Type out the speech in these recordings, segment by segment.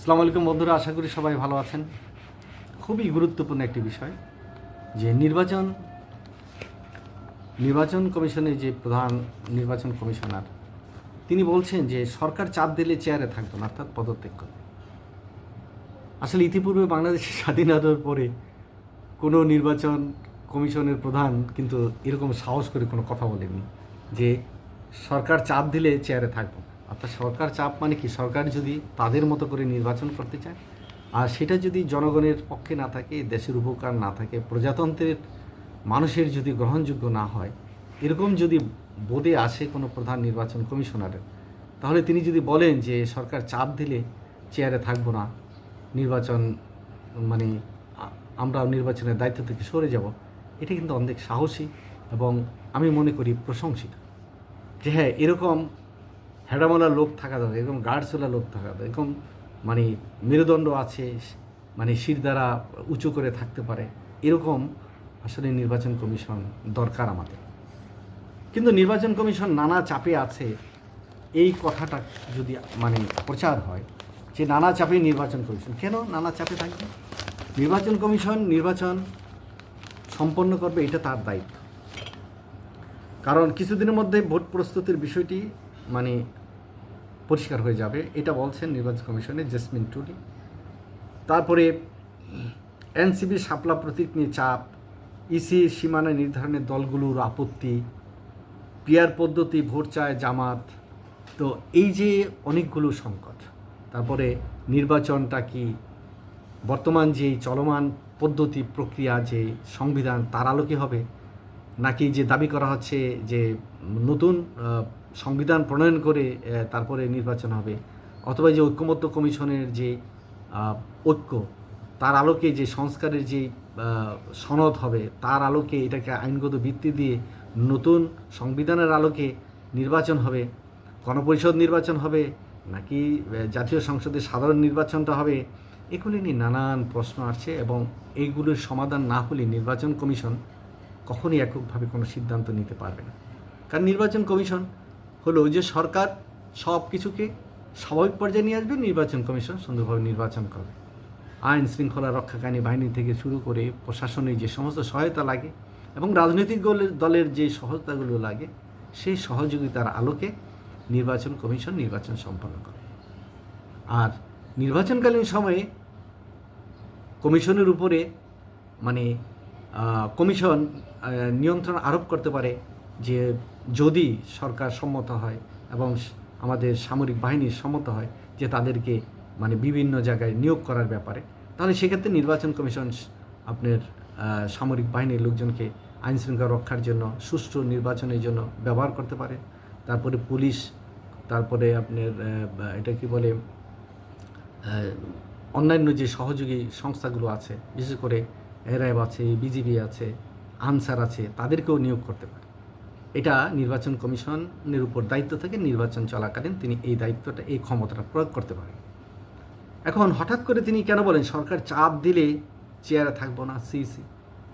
আসসালামু আলাইকুম বন্ধুরা, আশা করি সবাই ভালো আছেন। খুবই গুরুত্বপূর্ণ একটি বিষয়, যে নির্বাচন নির্বাচন কমিশনের যে প্রধান নির্বাচন কমিশনার, তিনি বলছেন যে সরকার চাপ দিলে চেয়ারে থাকতো না, অর্থাৎ পদত্যাগ করবে আসলে ইতিপূর্বে বাংলাদেশের স্বাধীনতার পরে কোনো নির্বাচন কমিশনের প্রধান কিন্তু এরকম সাহস করে কোনো কথা বলেনি যে সরকার চাপ দিলে চেয়ারে থাকব। অর্থাৎ সরকার চাপ মানে কি? সরকার যদি তাদের মতো করে নির্বাচন করতে চায়, আর সেটা যদি জনগণের পক্ষে না থাকে, দেশের উপকার না থাকে, প্রজাতন্ত্রের মানুষের যদি গ্রহণযোগ্য না হয়, এরকম যদি বোধে আসে কোনো প্রধান নির্বাচন কমিশনারের তাহলে তিনি যদি বলেন যে সরকার চাপ দিলে চেয়ারে থাকব না, নির্বাচন মানে আমরা নির্বাচনের দায়িত্ব থেকে সরে যাব, এটা কিন্তু অনেক সাহসী এবং আমি মনে করি প্রশংসিত। যে হ্যাঁ এরকম হেডামলা লোক থাকা দরকার, এরকম গার্ডসওয়ালা লোক থাকা দরকার, এরকম মানে মেরুদণ্ড আছে মানে শির দ্বারা উঁচু করে থাকতে পারে, এরকম আসলে নির্বাচন কমিশন দরকার আমাদের। কিন্তু নির্বাচন কমিশন নানা চাপে আছে, এই কথাটা যদি মানে প্রচার হয়, যে নানা চাপে নির্বাচন কমিশন, কেন নানা চাপে থাকবে নির্বাচন কমিশন নির্বাচন সম্পন্ন করবে, এটা তার দায়িত্ব। কারণ কিছুদিনের মধ্যে ভোট প্রস্তুতির বিষয়টি মানে পরিষ্কার হয়ে যাবে। এটা বলছেন নির্বাচন কমিশনের জেসমিন টুলি তারপরে এনসিবি শাপলা প্রতীক নিয়ে চাপ, ইসি সীমানা নির্ধারণের দলগুলোর আপত্তি পিয়ার পদ্ধতি, ভোট চায় জামাত। তো এই যে অনেকগুলো সংকট, তারপরে নির্বাচনটা কি বর্তমান যে চলমান পদ্ধতি, প্রক্রিয়া, যে সংবিধান, তার আলোকে হবে? নাকি যে দাবি করা হচ্ছে যে নতুন সংবিধান প্রণয়ন করে তারপরে নির্বাচন হবে। অথবা যে ঐক্যমত্য কমিশনের যে ঐক্য, তার আলোকে যে সংস্কারের যে সনদ হবে, তার আলোকে এটাকে আইনগত ভিত্তি দিয়ে নতুন সংবিধানের আলোকে নির্বাচন হবে, গণপরিষদ নির্বাচন হবে, নাকি জাতীয় সংসদের সাধারণ নির্বাচনটা হবে, এগুলি নিয়ে নানান প্রশ্ন আসছে এবং এইগুলোর সমাধান না হলে নির্বাচন কমিশন কখনই এককভাবে কোনো সিদ্ধান্ত নিতে পারবে না। কারণ নির্বাচন কমিশন হলো যে সরকার সব কিছুকে স্বাভাবিক পর্যায়ে নিয়ে আসবে, নির্বাচন কমিশন সুন্দরভাবে নির্বাচন করবে। আইন শৃঙ্খলা রক্ষাকারী বাহিনী থেকে শুরু করে প্রশাসনিক যে সমস্ত সহায়তা লাগে এবং রাজনৈতিক দলের যে সহায়তাগুলো লাগে, সেই সহযোগিতার আলোকে নির্বাচন কমিশন নির্বাচন সম্পন্ন করে। আর নির্বাচনকালীন সময়ে কমিশনের উপরে মানে কমিশন নিয়ন্ত্রণ আরোপ করতে পারে যে যদি সরকার সম্মত হয় এবং আমাদের সামরিক বাহিনী সম্মত হয় যে তাদেরকে মানে বিভিন্ন জায়গায় নিয়োগ করার ব্যাপারে, তাহলে সেক্ষেত্রে নির্বাচন কমিশন আপনার সামরিক বাহিনীর লোকজনকে আইন শৃঙ্খলা রক্ষার জন্য, সুষ্ঠু নির্বাচনের জন্য ব্যবহার করতে পারে। তারপরে পুলিশ, তারপরে আপনার এটা কি বলে অন্যান্য যে সহযোগী সংস্থাগুলো আছে, বিশেষ করে র্যাব আছে, বিজিবি আছে, আনসার আছে, তাদেরকেও নিয়োগ করতে পারে। এটা নির্বাচন কমিশনের উপর দায়িত্ব থেকে নির্বাচন চলাকালীন তিনি এই দায়িত্বটা, এই ক্ষমতাটা প্রয়োগ করতে পারেন। এখন হঠাৎ করে তিনি কেন বলেন, সরকার চাপ দিলে চেয়ারে থাকব না, সি সি?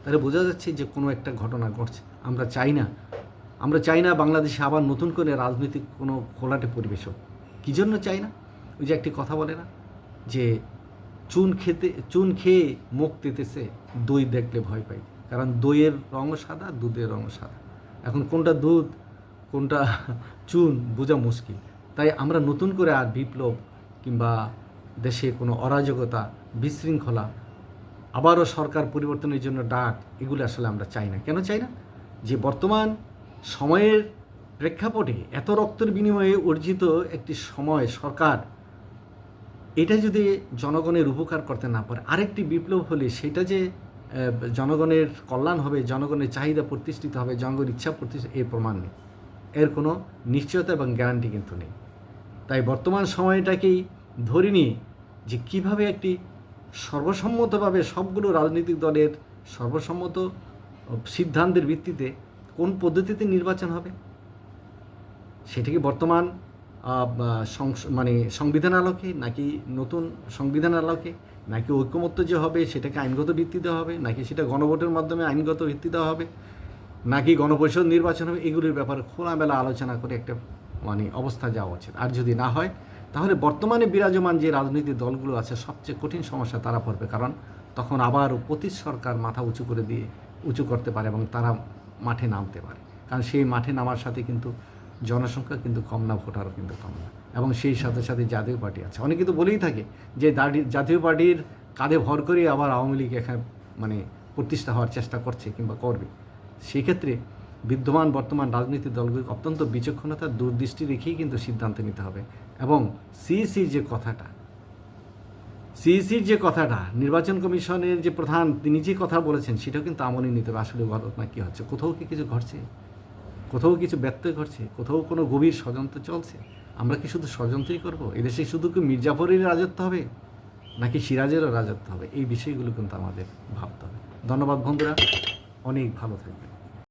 তাহলে বোঝা যাচ্ছে যে কোনো একটা ঘটনা ঘটছে। আমরা চাই না, আমরা চাই না বাংলাদেশে আবার নতুন করে রাজনৈতিক কোনো খোলাটে পরিবেশ হোক। কী জন্য চাই না? ওই যে একটি কথা বলে না, যে চুন খেতে, চুন খেয়ে মুখ তেতেছে, দই দেখলে ভয় পাই। কারণ দইয়ের রঙও সাদা, দুধের রঙও সাদা। এখন কোনটা দুধ, কোনটা চুন বোঝা মুশকিল। তাই আমরা নতুন করে আর বিপ্লব কিংবা দেশে কোনো অরাজকতা, বিশৃঙ্খলা, আবারও সরকার পরিবর্তনের জন্য ডাক, এগুলো আসলে আমরা চাই না। কেন চাই না? যে বর্তমান সময়ের প্রেক্ষাপটে এত রক্তের বিনিময়ে অর্জিত একটি সময় সরকার, এটা যদি জনগণের উপকার করতে না পারে, আরেকটি বিপ্লব হলে সেটা যে জনগণের কল্যাণ হবে, জনগণের চাহিদা প্রতিষ্ঠিত হবে, জনগণের ইচ্ছা প্রতিষ্ঠিত এর প্রমাণ নেই। এর কোনো নিশ্চয়তা এবং গ্যারান্টি কিন্তু নেই। তাই বর্তমান সময়টাকেই ধরে নিয়ে যে কীভাবে একটি সর্বসম্মতভাবে সবগুলো রাজনৈতিক দলের সর্বসম্মত সিদ্ধান্তের ভিত্তিতে কোন পদ্ধতিতে নির্বাচন হবে? সেটিকে বর্তমান মানে সংবিধান আলোকে নাকি নতুন সংবিধান আলোকে নাকি ঐক্যমত্য যে হবে সেটাকে আইনগত ভিত্তিতে হবে, নাকি সেটা গণভোটের মাধ্যমে আইনগত ভিত্তিতে হবে, নাকি গণপরিষদ নির্বাচন হবে, এগুলির ব্যাপারে খোলামেলা আলোচনা করে একটা মানে অবস্থা যাওয়া উচিত। আর যদি না হয়, তাহলে বর্তমানে বিরাজমান যে রাজনৈতিক দলগুলো আছে, সবচেয়ে কঠিন সমস্যা তারা পড়বে, কারণ তখন আবার প্রতি সরকার মাথা উঁচু করে দিয়ে, উঁচু করতে পারে এবং তারা মাঠে নামতে পারে। কারণ সেই মাঠে নামার সাথে কিন্তু জনসংখ্যা কিন্তু কম না, ভোটারও কিন্তু কম না। এবং সেই সাথে সাথে জাতীয় পার্টি আছে। অনেকে তো বলেই থাকে যে জাতীয় পার্টির কাঁধে ভর করে আবার আওয়ামী লীগ এখানে মানে প্রতিষ্ঠা হওয়ার চেষ্টা করছে কিংবা করবে। সেক্ষেত্রে বিদ্যমান বর্তমান রাজনৈতিক দলগুলি অত্যন্ত বিচক্ষণতা দূরদৃষ্টি রেখেই কিন্তু সিদ্ধান্ত নিতে হবে। এবং সিইসির যে কথাটা, সিইসির যে কথাটা, নির্বাচন কমিশনের যে প্রধান তিনি যে কথা বলেছেন, সেটাও কিন্তু আমলে নিতে হবে। আসলে ঘটনা কী হচ্ছে? কোথাও কি কিছু ঘটছে? কোথাও কিছু ব্যত্যয় ঘটছে, কোথাও কোনো গভীর ষড়যন্ত্র চলছে, আমরা কি শুধু ষড়যন্ত্রই করব? এদেশে শুধু কি মির্জাফরের রাজত্ব হবে? নাকি সিরাজেরও রাজত্ব হবে? এই বিষয়গুলো কিন্তু আমাদের ভাবতে হবে। ধন্যবাদ বন্ধুরা, অনেক ভালো থাকবেন।